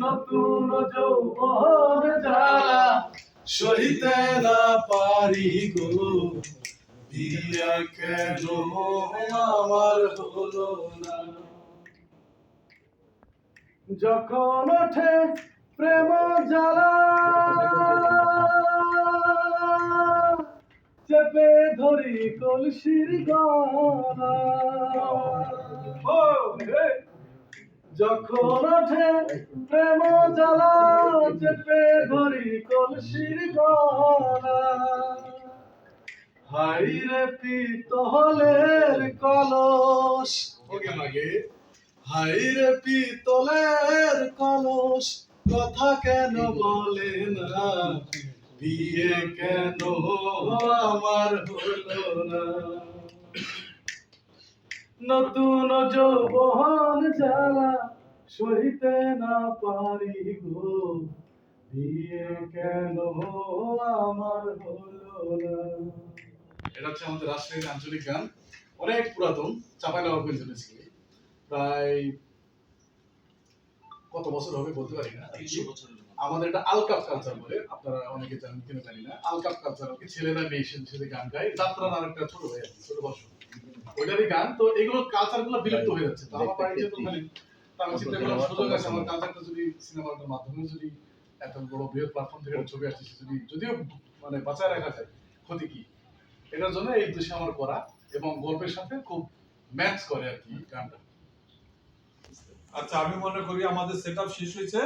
নতুন যৌবন জ্বালা সহিতে না পারি গো বিয়ে কেন আমার হলো না? যখন ওঠে প্রেম জ্বালা চেপে ধরি কলসির গলা। যখন ওঠে প্রেম জ্বালা চেপে ধরি কলসির গলা। হাই রে পিতলের কলস। ওকে হাই রে পিতলের কলস কথা কেন বলে না বিয়ে কেন আমার হলো না? নতুন যৌবন জ্বালা সহিতে না পারি গো। বিয়ে কেন আমার হলো না? এটা হচ্ছে আমাদের রাজশাহীর আঞ্চলিক গান। অনেক পুরাতন, চাপাই নবাবগঞ্জ প্রায় কত বছর হবে বলতে পারি না। আমাদের এটা আলকাপ কালচার বলে। আপনারা অনেকে জানেন কিনা জানি না। আলকাপ কালচার আর ছেলেরা মেয়ে সাথে গান গায়। যাত্রা নাম একটা ছোট হয়ে আছে ছোট বর্ষ। ওইটারই গান। তো এগুলো কালচারগুলো বিলুপ্ত হয়ে যাচ্ছে। তো আমার বাড়িতে তো মানে তো আমি চিন্তা করলাম সুযোগ আছে। আমার কালচারটা যদি সিনেমাটার মাধ্যমে যদি এত বড় বৃহৎ প্ল্যাটফর্ম থেকে ছবি আসছে যদি যদিও মানে বাঁচায় রাখা যায় ক্ষতি কি? এটার জন্য এই উদ্দেশ্যে আমার করা এবং গল্পের সাথে খুব ম্যাচ করে আর কি গানটা। আচ্ছা আমি মনে করি আমাদের সেট শেষ হয়েছে।